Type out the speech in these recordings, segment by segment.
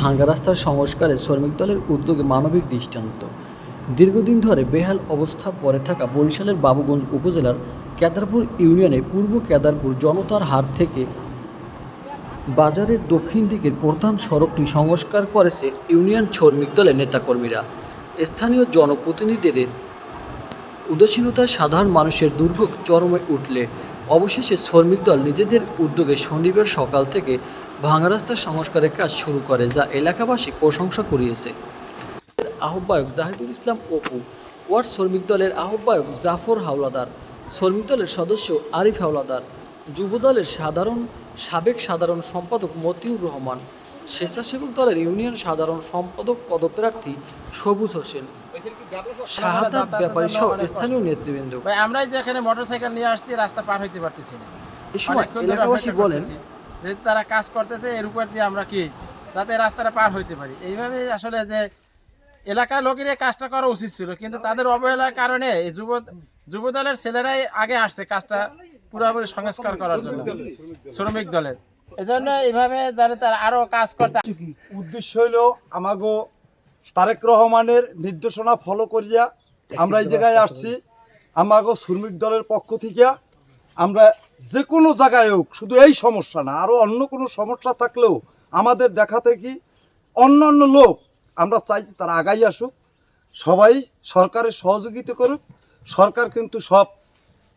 ভাঙ্গা রাস্তার সংস্কারে শ্রমিক দলের উদ্যোগে মানবিক দৃষ্টান্ত। দীর্ঘদিন ধরে বেহাল অবস্থা পড়ে থাকা বরিশালের বাবুগঞ্জ উপজেলার কেদারপুর ইউনিয়নে পূর্ব কেদারপুর জনতার হাট থেকে বাজারের দক্ষিণ দিকের প্রধান সড়কটি সংস্কার করেছে ইউনিয়ন শ্রমিক দলের নেতাকর্মীরা। স্থানীয় জনপ্রতিনিধিদের উদাসীনতায় সাধারণ মানুষের দুর্ভোগ চরমে উঠলে। অবশেষে শ্রমিক দল নিজেদের উদ্যোগে শনিবার সকাল থেকে ভাঙা রাস্তার সংস্কারের কাজ শুরু করে যা এলাকাবাসী প্রশংসা করিয়েছে আহ্বায়ক জাহিদুল ইসলাম অপু ওয়ার্ড শ্রমিক দলের আহ্বায়ক জাফর হাওলাদার শ্রমিক দলের সদস্য আরিফ হাওলাদার যুব দলের সাধারণ সাবেক সাধারণ সম্পাদক মতিউর রহমান স্বেচ্ছাসেবক দলের ইউনিয়ন সাধারণ সম্পাদক পদপ্রার্থী সবুজ হোসেন শাহাদাত ব্যাপারী সহ স্থানীয় নেতৃবৃন্দ। আমরাই যে মোটরসাইকেল নিয়ে আসছি রাস্তা পার হইতে পারতেছি না। এই সময় এলাকাবাসী বলেন করতেছি। যে তারা কাজ করতেছে, এর উপর দিয়ে আমরা কি যাতে রাস্তাটা পার হইতে পারি এইভাবে আসলে যে এলাকার লোকের কাজটা করা উচিত ছিল, কিন্তু তাদের অবহেলার কারণে এই যুব যুব দলের ছেলেরাই আগে আসছে কাজটা পুরোপুরি সংস্কার করার জন্য, শ্রমিক দলের এজন্য এইভাবে যাতে তারা আরও কাজ করতে উদ্দেশ্য হইল আমাগো তারেক রহমানের নির্দেশনা ফলো করিয়া আমরা এই জায়গায় আসছি আমাগো শ্রমিক দলের পক্ষ থেকে আমরা যে কোনো জায়গায় হোক, শুধু এই সমস্যা না আরও অন্য কোনো সমস্যা থাকলেও আমাদের দেখাতে কি অন্য অন্য লোক, আমরা চাইছি তারা আগাই আসুক, সবাই সরকারের সহযোগিতা করুক, সরকার কিন্তু সব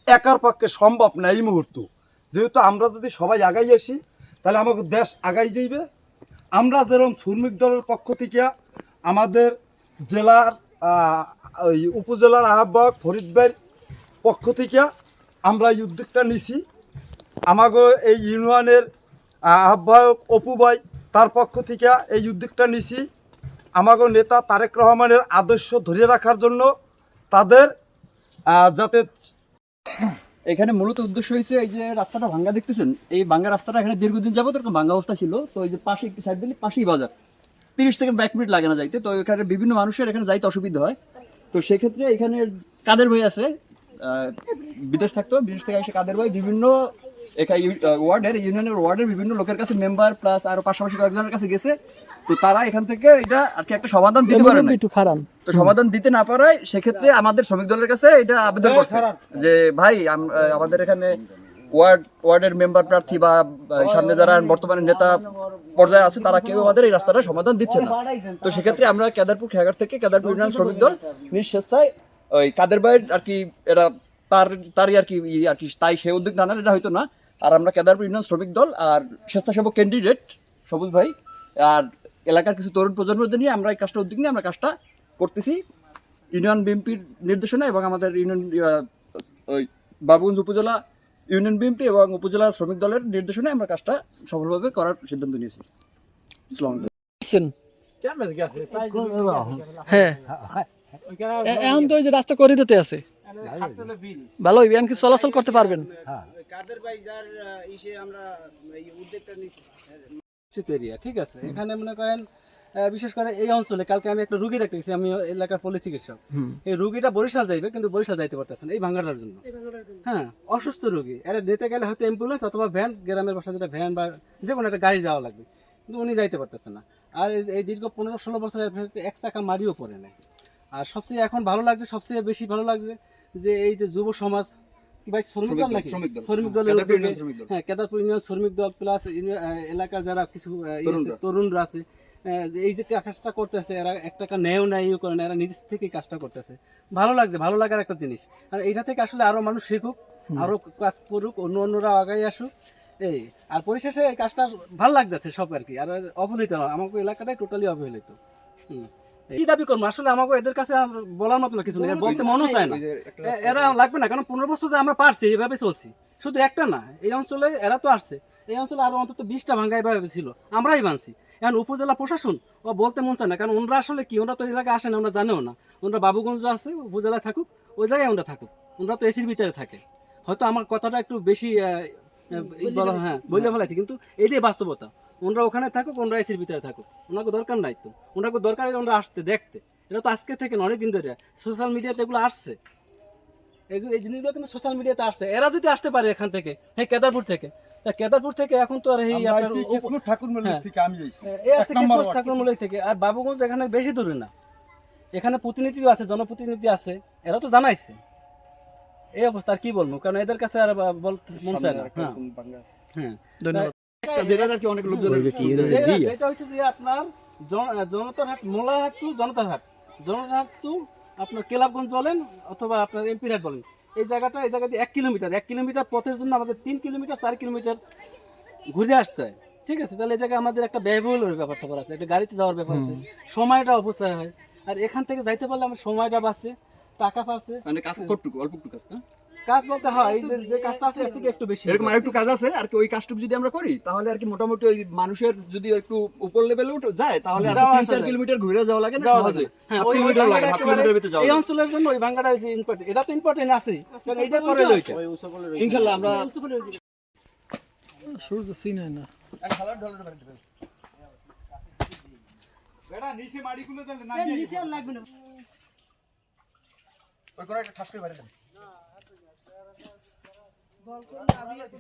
একার পক্ষে সম্ভব না এই মুহূর্ত। যেহেতু আমরা যদি সবাই আগাই আসি, তাহলে আমাকে দেশ আগাই যাইবে। আমরা যেরকম শ্রমিক দলের পক্ষ থেকে আমাদের জেলার উপজেলার আহ্বায়ক ফরিদ ভাইয়ের পক্ষ থেকে আমরা এই উদ্যোগটা নিছি। আমাগো এই ইউনিয়নের আহ্বায়ক অপু ভাই তার পক্ষ থেকে এই উদ্যোগটা নিছি। আমাগো নেতা তারেক রহমানের আদর্শ ধরে রাখার জন্য তাদের যাতে এখানে মূলত উদ্দেশ্য হয়েছে এই যে রাস্তাটা ভাঙ্গা দেখতেছেন? এই ভাঙ্গা রাস্তাটা এখানে দীর্ঘদিন যাবত এরকম ভাঙ্গা অবস্থা ছিল। তো এই যে পাশে একটি সাইড দিলে পাশেই বাজার। তিরিশ সেকেন্ড এক মিনিট লাগে না যাইতে। তো এখানে বিভিন্ন মানুষের এখানে যাইতে অসুবিধা হয়। তো সেক্ষেত্রে এখানে কাদের ভাই আছে? বিদেশ থাকতো। বিদেশ থেকে এসে কাদের ভাই বিভিন্ন এখানে ওয়ার্ডের ইউনিয়নের ওয়ার্ডের বিভিন্ন লোকের কাছে মেম্বার প্লাস আরও পাশাপাশি কয়েকজনের কাছে গেছে। তো তারা এখান থেকে এটা আর কি একটা সমাধান দিতে পারে না একটু খারাপ তো সমাধান দিতে না পারায় সেক্ষেত্রে আমাদের শ্রমিক দলের কাছে এটা আবেদন করছে। যে ভাই আমাদের এখানে ওয়ার্ড ওয়ার্ডের মেম্বার প্রার্থী বা সামনে যারা বর্তমানে নেতা পর্যায়ে আছে তারা কেউ আমাদের এই রাস্তাটা সমাধান দিচ্ছে না। তো সেক্ষেত্রে আমরা কেদারপুর খেয়াঘাট থেকে কেদারপুর ইউনিয়ন শ্রমিক দল নিজ স্বেচ্ছায় ওই কাদের ভাইয়ের আর কি এরা তার তারই আর কি আর কি তাই সে উদ্যোগ না নিলে এটা হয়তো না। আর আমরা কেদারপুর ইউনিয়ন শ্রমিক দল আর স্বেচ্ছাসেবক ক্যান্ডিডেট সবুজ ভাই আর এলাকার কিছু তরুণ প্রজন্মদের নিয়ে আমরা এই কাজটা উদ্যোগ নিয়ে আমরা কাজটা করতেছি। ইউনিয়ন বিএনপির নির্দেশনা এবং আমাদের ইউনিয়ন ওই বাবুগঞ্জ উপজেলা ইউনিয়ন বিএনপি এবং উপজেলা শ্রমিক দলের নির্দেশনায় আমরা কাজটা সফলভাবে করার সিদ্ধান্ত নিয়েছি। আসসালামু হ্যাঁ। এখন তো ওই যে রাস্তা করে দিতে আছে। ভালো হইবে কি চলাচল করতে পারবেন। কাদের ভাই যার ইসে আমরা উদ্যোগটা নিচ্ছি এরিয়া ঠিক আছে। এখানে মনে করেন বিশেষ করে এই অঞ্চলে কালকে আমি একটা রুগী দেখতেছি আমি এলাকার পল্লী চিকিৎসক। এই রুগীটা বরিশাল যাইবে কিন্তু বরিশাল যাইতে পারতেছে না এই ভাঙ্গাটার জন্য। হ্যাঁ অসুস্থ রুগী। এরা নিতে গেলে হয়তো অ্যাম্বুলেন্স অথবা ভ্যান গ্রামের বাসা যেটা ভ্যান বা যে কোনো একটা গাড়ি যাওয়া লাগবে কিন্তু উনি যাইতে পারতেছে না। আর এই- এই দীর্ঘ পনেরো ষোলো বছরের এক চাকা মারিও পড়ে নেয় আর সবচেয়ে এখন ভালো লাগছে সবচেয়ে বেশি ভালো লাগছে যে এই যে যুব সমাজ ভাই শ্রমিক দল নাকি? শ্রমিক দলের কেদারপুর উদ্যোগে ইউনিয়ন শ্রমিক দল। হ্যাঁ কেদারপুর ইউনিয়ন শ্রমিক দল প্লাস এলাকার যারা কিছু আহ, ইয়ে আছে, তরুণরা। তরুণরা আছে এই যে কাজটা করতেছে এরা এক টাকা নেয়ও না ইয়ে করে না এরা নিজের থেকে কাজটা করতেছে। ভালো লাগছে ভালো লাগার একটা জিনিস। আর এইটা থেকে আসলে আরও মানুষ শিখুক আরও কাজ করুক অন্য অন্যরা আগাই আসুক এই। আর পরিশেষে এই কাজটা ভালো লাগতেছে সব আর কি আর অবহেলিত আমাকে এলাকাটাই টোটালি অবহেলিত। হুম। কি দাবি করব? আসলে আমাকে এদের কাছে বলার মতো না কিছু নেই বলতে মনও চায় না। এরা লাগবে না কারণ পনেরো বছর যে আমরা পারছি এইভাবে চলছি। শুধু একটা না এই অঞ্চলে এরা তো আসছে। এই অঞ্চলে আরও অন্তত বিশটা ভাঙ্গা এভাবে ছিল। আমরাই বানছি এখন উপজেলা প্রশাসন ও বলতে মন চায় না কারণ ওনরা আসলে কি ওরা তো এই জায়গায় আসে না ওরা জানেও না। ওনরা বাবুগঞ্জ আছে উপজেলায় থাকুক ওই জায়গায় ওনরা থাকুক। ওনরা তো এসির ভিতরে থাকে। হয়তো আমার কথাটা একটু বেশি ই বলা হ্যাঁ বললে ফেলাইছি কিন্তু এটাই বাস্তবতা। ওনরা ওখানে থাকুক ওনরা এসির ভিতরে থাকুক। ওনাকে দরকার নাই তো। ওনাকে দরকার হলে ওনরা আসতে দেখতে। এটা তো আজকে থেকে না অনেকদিন ধরে। সোশ্যাল মিডিয়াতে এগুলো আসছে। এগুলো এই জিনিসগুলো কিন্তু সোশ্যাল মিডিয়াতে আসছে। এরা যদি আসতে পারে এখান থেকে হ্যাঁ কেদারপুর থেকে কেদারপুর থেকে এখন তো আর এই ঠাকুর মন্দির হ্যাঁ। থেকে আর বাবুগঞ্জ এখানে বেশি দূরে না। এখানে প্রতিনিধিও আছে জনপ্রতিনিধি আছে। এরা তো জানাইছে। এই অবস্থা আর কি বলব? কারণ এদের কাছে আর বলতে মন চায় না। হ্যাঁ। হ্যাঁ। ধন্যবাদ। যেটা আর কি অনেক লোকজনের যেটা হচ্ছে যে আপনার জনতার হাট মোলার হাট টু জনতার হাট। জনতার হাট টু আপনার কেলাবগঞ্জ বলেন অথবা আপনার এমপির হাট বলেন। এই জায়গাটা এই জায়গাতে এক কিলোমিটার। এক কিলোমিটার পথের জন্য আমাদের তিন কিলোমিটার চার কিলোমিটার ঘুরে আসতে হয়। ঠিক আছে? তাহলে এই জায়গায় আমাদের একটা ব্যয়বহুল ব্যাপার ট্যাপার আছে। একটা গাড়িতে যাওয়ার ব্যাপার আছে। সময়টা অপচয় হয়। আর এখান থেকে যাইতে পারলে আমার সময়টা বাঁচছে টাকা পাচ্ছে মানে কাজ কতটুকু? কাজ না? কাজ বলতে হয় যে যে কাজটা আছে এর থেকে একটু বেশি এরকম আরেকটু কাজ আছে আর কি ওই কাজটুকু যদি আমরা করি তাহলে আর কি মোটামুটি ওই মানুষের যদি একটু উপর লেভেলে উঠে যায় তাহলে আর কি যাওয়া তিন আসা চার যায়। কিলোমিটার ঘুরে যাওয়া লাগে না? সহজে হ্যাঁ ওই কিলোমিটার লাগে ভাঙ্গাটা হাফ কিলোমিটার ভিতরে যাওয়া এই অঞ্চলের জন্য ওই ভাঙ্গাটা হচ্ছে ইম্পর্টেন্ট এটা তো ইম্পর্টেন্ট আছে। কারণ এইটা পরে লইটা। ইনশাল্লাহ আমরা সূর্য সিন হয় না নিচে। মাড়িগুলো দেন না। ওই করে একটা ঠাস করে বাড়ি দেন। বল করুন আমি এত